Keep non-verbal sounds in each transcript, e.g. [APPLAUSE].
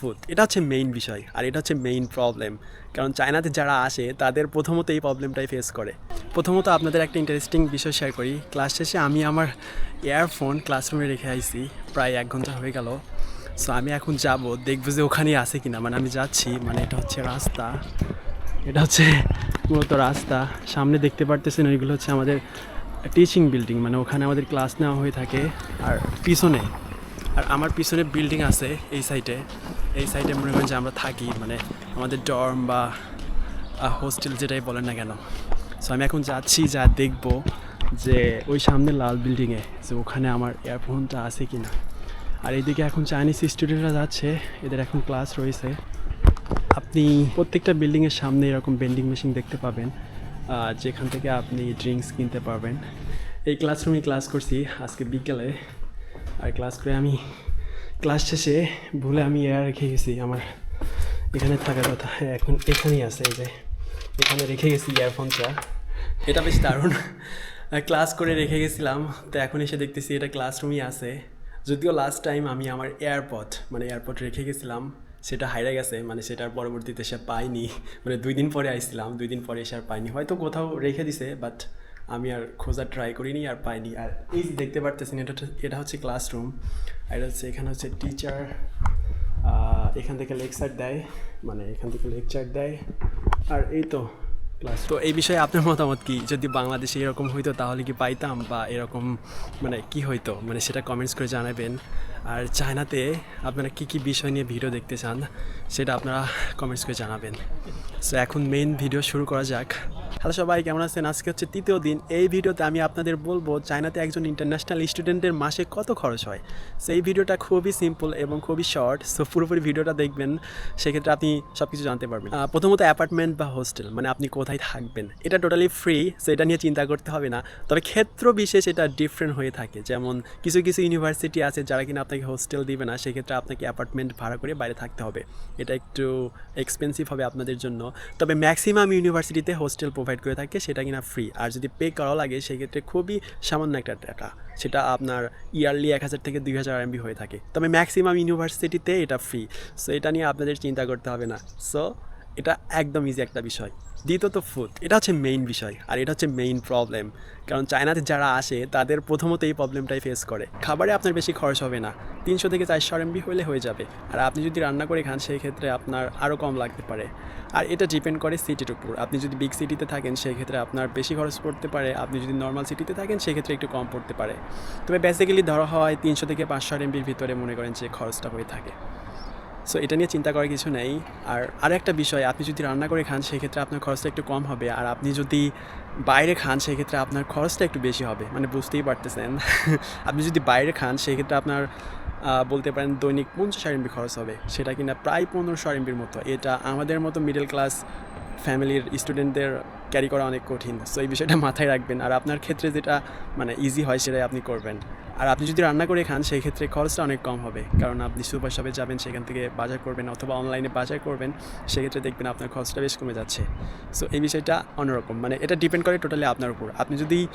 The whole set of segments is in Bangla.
ফুড এটা হচ্ছে মেইন বিষয় আর এটা হচ্ছে মেইন প্রবলেম কারণ চায়নাতে যারা আসে, তাদের প্রথমত এই প্রবলেমটাই ফেস করে। প্রথমত আপনাদের একটা ইন্টারেস্টিং বিষয় শেয়ার করি। ক্লাস শেষে আমি আমার ইয়ারফোন ক্লাসরুমে রেখে আইছি, প্রায় এক ঘণ্টা হয়ে গেল। সো আমি এখন যাব, দেখব যে ওখানেই আছে কিনা। মানে আমি যাচ্ছি মানে এটা হচ্ছে রাস্তা। এটা হচ্ছে মূলত রাস্তা। সামনে দেখতে পারতেছেন, ওইগুলো হচ্ছে আমাদের টিচিং বিল্ডিং মানে ওখানে আমাদের ক্লাস নেওয়া হয়ে থাকে। আর পিছনে আর আমার পিছনে বিল্ডিং আছে এই সাইডে এই সাইডে মনে করেন যে আমরা থাকি মানে আমাদের ডর্ম বা হোস্টেল যেটাই বলেন না কেন। সো আমি এখন যাচ্ছি, যা দেখব যে ওই সামনে লাল বিল্ডিংয়ে যে ওখানে আমার এয়ারফোনটা আছে কি না আর এইদিকে এখন চাইনিজ স্টুডেন্টরা যাচ্ছে, এদের এখন ক্লাস রয়েছে। আপনি প্রত্যেকটা বিল্ডিংয়ের সামনে এরকম বেন্ডিং মেশিন দেখতে পাবেন যেখান থেকে আপনি ড্রিঙ্কস কিনতে পারবেন। এই ক্লাসরুমে ক্লাস করছি আজকে বিকেলে। আর ক্লাস করে আমি ক্লাস শেষে ভুলে আমি এয়ার রেখে গেছি আমার এখানে থাকার কথা। হ্যাঁ এখন এখানেই আছে এই যে, এখানে রেখে গেছি ইয়ারফোনটা এটা বেশ দারুণ। ক্লাস করে রেখে গেছিলাম, তো এখন এসে দেখতেছি এটা ক্লাসরুমই আছে। যদিও লাস্ট টাইম আমি আমার এয়ারপড মানে এয়ারপড রেখে গেছিলাম, সেটা হাইরে গেছে মানে সেটার পরবর্তীতে সে পাইনি। মানে দুই দিন পরে আইছিলাম, দুই দিন পরে এসে আর পাইনি। হয়তো কোথাও রেখে দিছে বাট আমি আর খোঁজার ট্রাই করিনি আর পাইনি। আর এই যে দেখতে পারতেছেন, এটা এটা হচ্ছে ক্লাসরুম এটা হচ্ছে এখানে হচ্ছে টিচার এখান থেকে লেকচার দেয়। মানে এখান থেকে লেকচার দেয়। আর এই তো ক্লাস তো এই বিষয়ে আপনার মতামত কি? যদি বাংলাদেশে এরকম হইতো তাহলে কি পাইতাম বা এরকম মানে কি হইতো? মানে সেটা কমেন্টস করে জানাবেন। আর চায়নাতে আপনারা কি কি বিষয় নিয়ে ভিডিও দেখতে চান, সেটা আপনারা কমেন্টস করে জানাবেন। সো এখন মেইন ভিডিও শুরু করা যাক। হ্যালো সবাই, কেমন আছেন? আজকে হচ্ছে তৃতীয় দিন। এই ভিডিওতে আমি আপনাদের বলব, চায়নাতে একজন ইন্টারন্যাশনাল স্টুডেন্টের মাসে কত খরচ হয়। সো এই ভিডিওটা খুবই সিম্পল এবং খুবই শর্ট সো পুরোপুরি ভিডিওটা দেখবেন, সেক্ষেত্রে আপনি সব কিছু জানতে পারবেন। প্রথমত অ্যাপার্টমেন্ট বা হোস্টেল মানে আপনি কোথায় থাকবেন? এটা টোটালি ফ্রি সো এটা নিয়ে চিন্তা করতে হবে না। তবে ক্ষেত্র বিশেষ এটা ডিফারেন্ট হয়ে থাকে। যেমন কিছু কিছু ইউনিভার্সিটি আছে যারা কিনা আপনাকে হোস্টেল দিবে না, সেক্ষেত্রে আপনাকে অ্যাপার্টমেন্ট ভাড়া করে বাইরে থাকতে হবে। এটা একটু এক্সপেন্সিভ হবে আপনাদের জন্য। তবে ম্যাক্সিমাম ইউনিভার্সিটিতে হোস্টেল প্রোভাইড করে থাকে, সেটা কিনা ফ্রি আর যদি পে করা লাগে, সেক্ষেত্রে খুবই সামান্য একটা টাকা। সেটা আপনার ইয়ারলি এক হাজার থেকে দুই হাজার এমবি হয়ে থাকে। তবে ম্যাক্সিমাম ইউনিভার্সিটিতে এটা ফ্রি সো এটা নিয়ে আপনাদের চিন্তা করতে হবে না। সো এটা একদম ইজি একটা বিষয়। দ্বিতীয়ত ফুড এটা হচ্ছে মেইন বিষয়, আর এটা হচ্ছে মেইন প্রবলেম কারণ চায়নাতে যারা আসে, তাদের প্রথমত এই প্রবলেমটাই ফেস করে। খাবারে আপনার বেশি খরচ হবে না, তিনশো থেকে চারশো এমবি হলে হয়ে যাবে। আর আপনি যদি রান্না করে খান সেই ক্ষেত্রে আপনার আরও কম লাগতে পারে। আর এটা ডিপেন্ড করে সিটির উপর। আপনি যদি বিগ সিটিতে থাকেন সেই ক্ষেত্রে আপনার বেশি খরচ পড়তে পারে। আপনি যদি নর্মাল সিটিতে থাকেন, সেক্ষেত্রে একটু কম পড়তে পারে। তবে বেসিক্যালি ধরা হয় তিনশো থেকে পাঁচশো এমবির ভিতরে মনে করেন যে খরচটা হয়ে থাকে। সো এটা নিয়ে চিন্তা করার কিছু নেই। আর আর একটা বিষয়, আপনি যদি রান্না করে খান, সেক্ষেত্রে আপনার খরচটা একটু কম হবে। আর আপনি যদি বাইরে খান, সেক্ষেত্রে আপনার খরচটা একটু বেশি হবে। মানে বুঝতেই পারতেছেন। [LAUGHS] আপনি যদি বাইরে খান, সেক্ষেত্রে আপনার বলতে পারেন দৈনিক পঞ্চাশ আরএমবি খরচ হবে। সেটা কিনা প্রায় পনেরোশো আরএমবির মতো। এটা আমাদের মতো মিডল ক্লাস ফ্যামিলির স্টুডেন্টদের ক্যারি করা অনেক কঠিন। সো এই বিষয়টা মাথায় রাখবেন। আর আপনার ক্ষেত্রে যেটা মানে ইজি হয় সেটাই আপনি করবেন। আর আপনি যদি রান্না করে খান সেই ক্ষেত্রে খরচটা অনেক কম হবে। কারণ আপনি সুপার শপে যাবেন, সেখান থেকে বাজার করবেন অথবা অনলাইনে বাজার করবেন, সেক্ষেত্রে দেখবেন আপনার খরচটা বেশ কমে যাচ্ছে। সো এই বিষয়টা অন্যরকম। মানে এটা ডিপেন্ড করে টোটালি আপনার উপর। আপনি যদি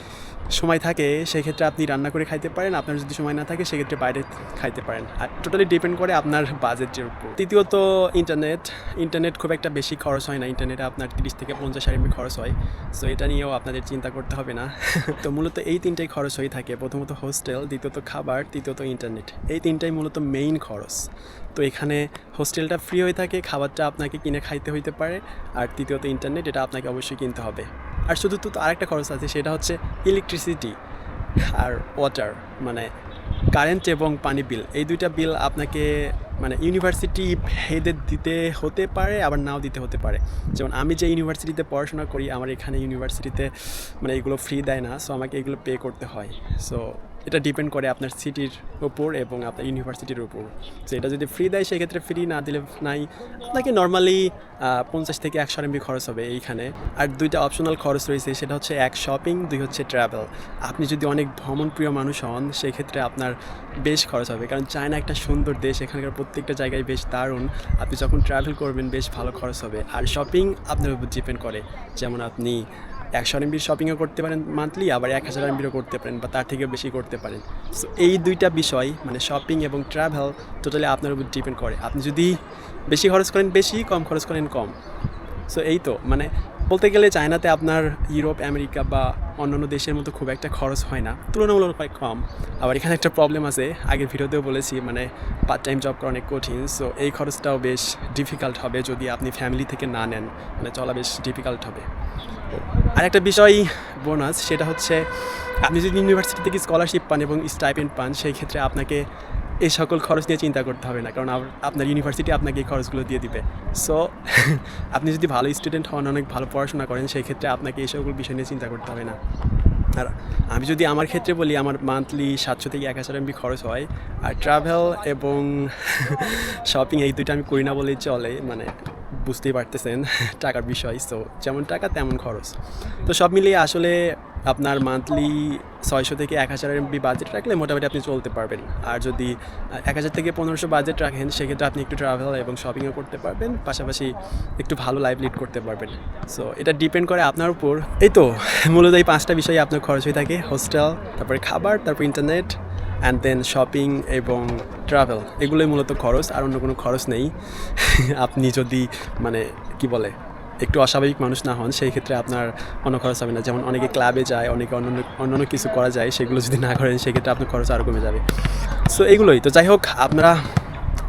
সময় থাকে, সেক্ষেত্রে আপনি রান্না করে খাইতে পারেন। আপনার যদি সময় না থাকে, সেক্ষেত্রে বাইরে খাইতে পারেন। আর টোটালি ডিপেন্ড করে আপনার বাজেটের উপর। তৃতীয়ত ইন্টারনেট ইন্টারনেট খুব একটা বেশি খরচ হয় না। ইন্টারনেটে আপনার তিরিশ থেকে পঞ্চাশ এমবি খরচ হয়। সো এটা নিয়েও আপনাদের চিন্তা করতে হবে না। [LAUGHS] তো মূলত এই তিনটাই খরচ হয়ে থাকে। প্রথমত হোস্টেল, দ্বিতীয়ত খাবার, তৃতীয়ত ইন্টারনেট। এই তিনটাই মূলত মেইন খরচ। তো এখানে হোস্টেলটা ফ্রি হয়ে থাকে, খাবারটা আপনাকে কিনে খাইতে হইতে পারে, আর তৃতীয়ত ইন্টারনেট, এটা আপনাকে অবশ্যই কিনতে হবে। আর শুধু তো আরেকটা খরচ আছে, সেটা হচ্ছে ইলেকট্রিসিটি আর ওয়াটার মানে কারেন্ট এবং পানি বিল এই দুইটা বিল আপনাকে মানে ইউনিভার্সিটি ভেদে দিতে হতে পারে, আবার নাও দিতে হতে পারে। যেমন আমি যে ইউনিভার্সিটিতে পড়াশোনা করি, আমার এখানে ইউনিভার্সিটিতে মানে এগুলো ফ্রি দেয় না সো আমাকে এগুলো পে করতে হয়। সো এটা ডিপেন্ড করে আপনার সিটির উপর এবং আপনার ইউনিভার্সিটির উপর। সো এটা যদি ফ্রি দেয়, সেক্ষেত্রে ফ্রি না দিলে নাই। আপনাকে নর্মালি পঞ্চাশ থেকে একশো এমবি খরচ হবে এইখানে। আর দুইটা অপশনাল খরচ রয়েছে, সেটা হচ্ছে এক শপিং দুই হচ্ছে ট্রাভেল আপনি যদি অনেক ভ্রমণপ্রিয় মানুষ হন, সেক্ষেত্রে আপনার বেশ খরচ হবে। কারণ চায়না একটা সুন্দর দেশ, এখানকার প্রত্যেকটা জায়গায় বেশ দারুণ। আপনি যখন ট্রাভেল করবেন, বেশ ভালো খরচ হবে। আর শপিং আপনার উপর ডিপেন্ড করে। যেমন আপনি একশো এমবির শপিংও করতে পারেন মান্থলি আবার এক হাজার এমবিরও করতে পারেন বা তার থেকেও বেশি করতে পারেন। সো এই দুইটা বিষয় মানে শপিং এবং ট্রাভেল টোটালি আপনার উপর ডিপেন্ড করে। আপনি যদি বেশি খরচ করেন বেশি, কম খরচ করেন কম। সো এই তো মানে বলতে গেলে চায়নাতে আপনার ইউরোপ, আমেরিকা বা অন্যান্য দেশের মতো খুব একটা খরচ হয় না। তুলনামূলক কম। আবার এখানে একটা প্রবলেম আছে, আগের ভিডিওতেও বলেছি মানে পার্ট টাইম জব করা অনেক কঠিন সো এই খরচটাও বেশ ডিফিকাল্ট হবে যদি আপনি ফ্যামিলি থেকে না নেন। মানে চলা বেশ ডিফিকাল্ট হবে। আর একটা বিষয় বোনাস সেটা হচ্ছে আপনি যদি ইউনিভার্সিটি থেকে স্কলারশিপ পান এবং স্টাইপেন্ড পান, সেই ক্ষেত্রে আপনাকে এই সকল খরচ নিয়ে চিন্তা করতে হবে না, কারণ আপনার ইউনিভার্সিটি আপনাকে এই খরচগুলো দিয়ে দিবে। সো [LAUGHS] আপনি যদি ভালো স্টুডেন্ট হন, অনেক ভালো পড়াশোনা করেন, সেই ক্ষেত্রে আপনাকে এই সকল বিষয় নিয়ে চিন্তা করতে হবে না। আর আমি যদি আমার ক্ষেত্রে বলি, আমার মান্থলি সাতশো থেকে এক হাজার এমবি খরচ হয়, আর ট্রাভেল এবং [LAUGHS] শপিং এই দুটো আমি করি না বলেই চলে মানে বুঝতেই পারতেছেন [LAUGHS] টাকার বিষয় সো যেমন টাকা তেমন খরচ। তো সব মিলিয়ে আসলে আপনার মান্থলি ছয়শো থেকে এক হাজার এমবি বাজেট রাখলে মোটামুটি আপনি চলতে পারবেন। আর যদি এক হাজার থেকে পনেরোশো বাজেট রাখেন, সেক্ষেত্রে আপনি একটু ট্রাভেল এবং শপিংও করতে পারবেন। পাশাপাশি একটু ভালো লাইফ লিড করতে পারবেন। সো এটা ডিপেন্ড করে আপনার উপর। এই তো, মূলত এই পাঁচটা বিষয়ে আপনার খরচ হয়ে থাকে। হোস্টেল, তারপরে খাবার, তারপর ইন্টারনেট অ্যান্ড দেন শপিং এবং ট্রাভেল এগুলোই মূলত খরচ আর অন্য কোনো খরচ নেই। [LAUGHS] আপনি যদি মানে কি বলে, একটু অস্বাভাবিক মানুষ না হন, সেই ক্ষেত্রে আপনার অন্য খরচ হবে না। যেমন অনেকে ক্লাবে যায়, অনেকে অন্য অন্যান্য কিছু করা যায়, সেগুলো যদি না করেন সেক্ষেত্রে আপনার খরচ আরও কমে যাবে। সো এগুলোই। তো যাই হোক, আপনারা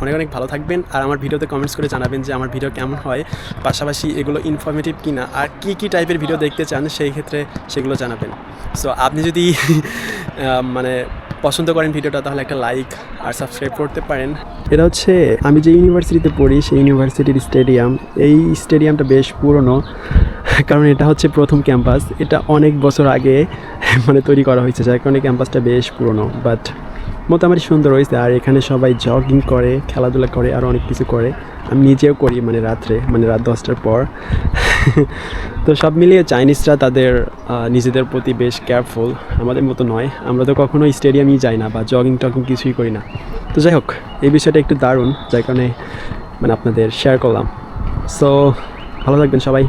অনেক অনেক ভালো থাকবেন আর আমার ভিডিওতে কমেন্টস করে জানাবেন যে আমার ভিডিও কেমন হয়। পাশাপাশি এগুলো ইনফরমেটিভ কি না আর কী কী টাইপের ভিডিও দেখতে চান, সেই ক্ষেত্রে সেগুলো জানাবেন। সো আপনি যদি [LAUGHS] মানে পছন্দ করেন ভিডিওটা, তাহলে একটা লাইক আর সাবস্ক্রাইব করতে পারেন। এটা হচ্ছে, আমি যে ইউনিভার্সিটিতে পড়ি, সেই ইউনিভার্সিটির স্টেডিয়াম এই স্টেডিয়ামটা বেশ পুরনো, কারণ এটা হচ্ছে প্রথম ক্যাম্পাস এটা অনেক বছর আগে মানে তৈরি করা হয়েছে, যার কারণে ক্যাম্পাসটা বেশ পুরনো। বাট মোটামুটি সুন্দর হয়েছে। আর এখানে সবাই জগিং করে, খেলাধুলা করে, আর অনেক কিছু করে। আমি নিজেও করি মানে রাত্রে মানে রাত দশটার পর। তো সব মিলিয়ে চাইনিজরা তাদের নিজেদের প্রতি বেশ কেয়ারফুল আমাদের মতো নয়। আমরা তো কখনো স্টেডিয়ামই যাই না বা জগিং টগিং কিছুই করি না। তো যাই হোক, এই বিষয়টা একটু দারুণ, যার কারণে মানে আপনাদের শেয়ার করলাম। সো ভালো থাকবেন সবাই।